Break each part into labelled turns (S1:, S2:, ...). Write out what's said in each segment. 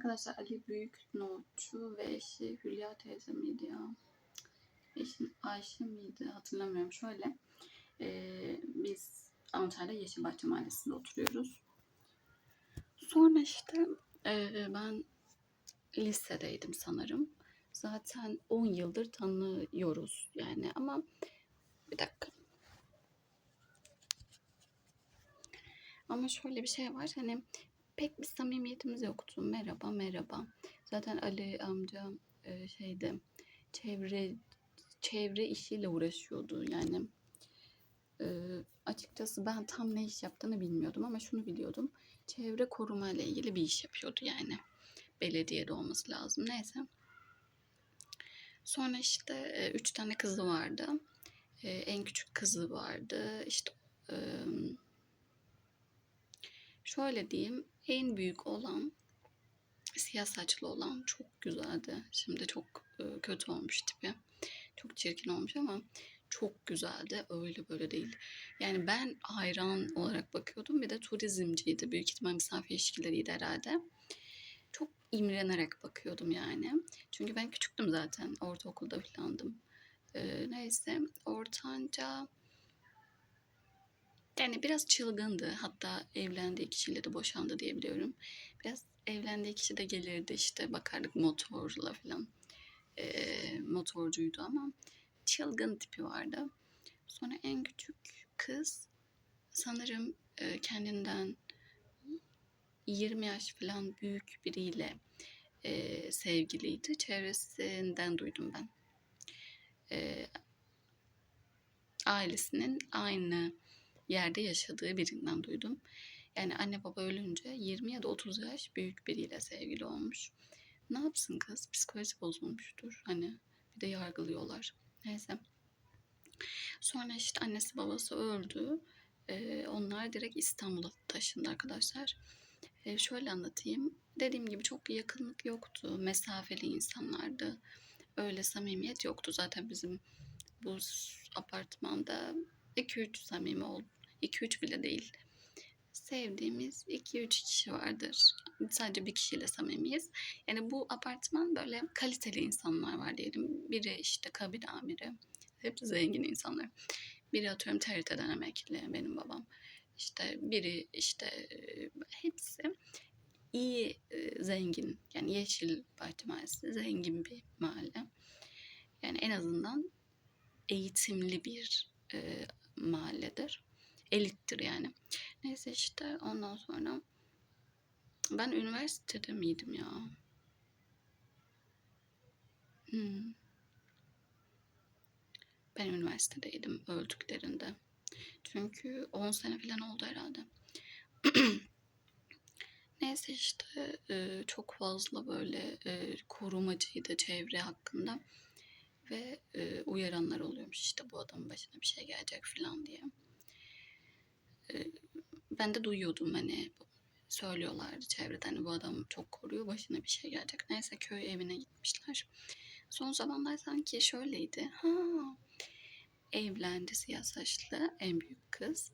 S1: Arkadaşlar Ali Büyük Nohutçu ve eşi Hülya teyze miydi ya? Eşim Ayşe miydi hatırlamıyorum. Şöyle eee, biz Antalya Yeşilbahçe Mahallesi'nde oturuyoruz. Sonra işte eee, ben lisedeydim sanırım. Zaten 10 yıldır tanıyoruz yani ama bir dakika. Ama şöyle bir şey var hani pek bir samimiyetimiz yoktu. Merhaba merhaba. Zaten Ali amca e, şeyde çevre çevre işiyle uğraşıyordu yani. E, açıkçası ben tam ne iş yaptığını bilmiyordum ama şunu biliyordum. Çevre koruma ile ilgili bir iş yapıyordu yani. Belediyede olması lazım. Neyse. Sonra işte e, üç tane kızı vardı. E, en küçük kızı vardı. İşte e, şöyle diyeyim en büyük olan siyah saçlı olan çok güzeldi. Şimdi çok e, kötü olmuş tipi. Çok çirkin olmuş ama çok güzeldi. Öyle böyle değil. Yani ben hayran olarak bakıyordum. Bir de turizmciydi. Büyük ihtimal misafir ilişkileriydi herhalde. Çok imrenerek bakıyordum yani. Çünkü ben küçüktüm zaten. Ortaokulda falandım. E, neyse. Ortanca yani biraz çılgındı. Hatta evlendiği kişiyle de boşandı diye biliyorum. Biraz evlendiği kişi de gelirdi işte bakardık motorla falan. Ee, motorcuydu ama çılgın tipi vardı. Sonra en küçük kız sanırım e, kendinden 20 yaş falan büyük biriyle e, sevgiliydi. Çevresinden duydum ben. E, ailesinin aynı yerde yaşadığı birinden duydum. Yani anne baba ölünce 20 ya da 30 yaş büyük biriyle sevgili olmuş. Ne yapsın kız? Psikolojisi bozulmuştur. Hani bir de yargılıyorlar. Neyse. Sonra işte annesi babası öldü. Ee, onlar direkt İstanbul'a taşındı arkadaşlar. Ee, şöyle anlatayım. Dediğim gibi çok yakınlık yoktu. Mesafeli insanlardı. Öyle samimiyet yoktu. Zaten bizim bu apartmanda 2-3 samimi oldu. 2-3 bile değil. Sevdiğimiz 2-3 kişi vardır. Sadece bir kişiyle samimiyiz. Yani bu apartman böyle kaliteli insanlar var diyelim. Biri işte kabin amiri. Hep zengin insanlar. Biri atıyorum TRT'den emekli benim babam. İşte biri işte e, hepsi iyi e, zengin. Yani Yeşil Bahçe Mahallesi zengin bir mahalle. Yani en azından eğitimli bir e, mahalledir. Elittir yani. Neyse işte ondan sonra ben üniversitede miydim ya? Hmm. Ben üniversitedeydim öldüklerinde. Çünkü 10 sene falan oldu herhalde. Neyse işte e, çok fazla böyle e, korumacıydı çevre hakkında ve e, uyaranlar oluyormuş işte bu adamın başına bir şey gelecek falan diye. Ben de duyuyordum hani söylüyorlardı çevreden hani bu adam çok koruyor başına bir şey gelecek. Neyse köy evine gitmişler. Son zamanlar sanki şöyleydi. Ha, evlendi siyah saçlı en büyük kız.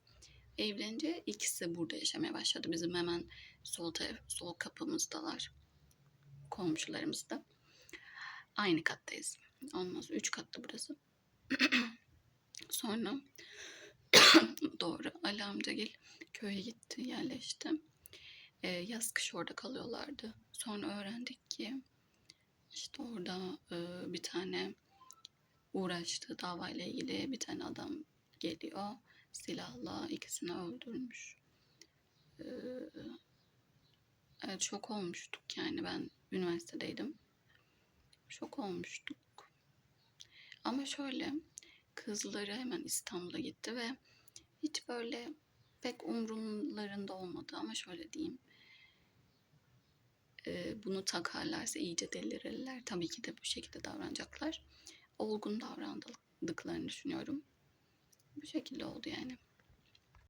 S1: Evlenince ikisi burada yaşamaya başladı. Bizim hemen sol taraf, sol kapımızdalar. Komşularımız da. Aynı kattayız. Sonra üç katlı burası. sonra doğru Ali amcagil köye gitti, yerleşti. Ee, yaz kış orada kalıyorlardı. Sonra öğrendik ki işte orada e, bir tane uğraştığı davayla ilgili bir tane adam geliyor. Silahla ikisini öldürmüş. Ee, evet şok olmuştuk yani ben üniversitedeydim. Şok olmuştuk. Ama şöyle kızları hemen İstanbul'a gitti ve hiç böyle pek umurlarında olmadı ama şöyle diyeyim. E, bunu takarlarsa iyice delirirler. Tabii ki de bu şekilde davranacaklar. Olgun davrandıklarını düşünüyorum. Bu şekilde oldu yani.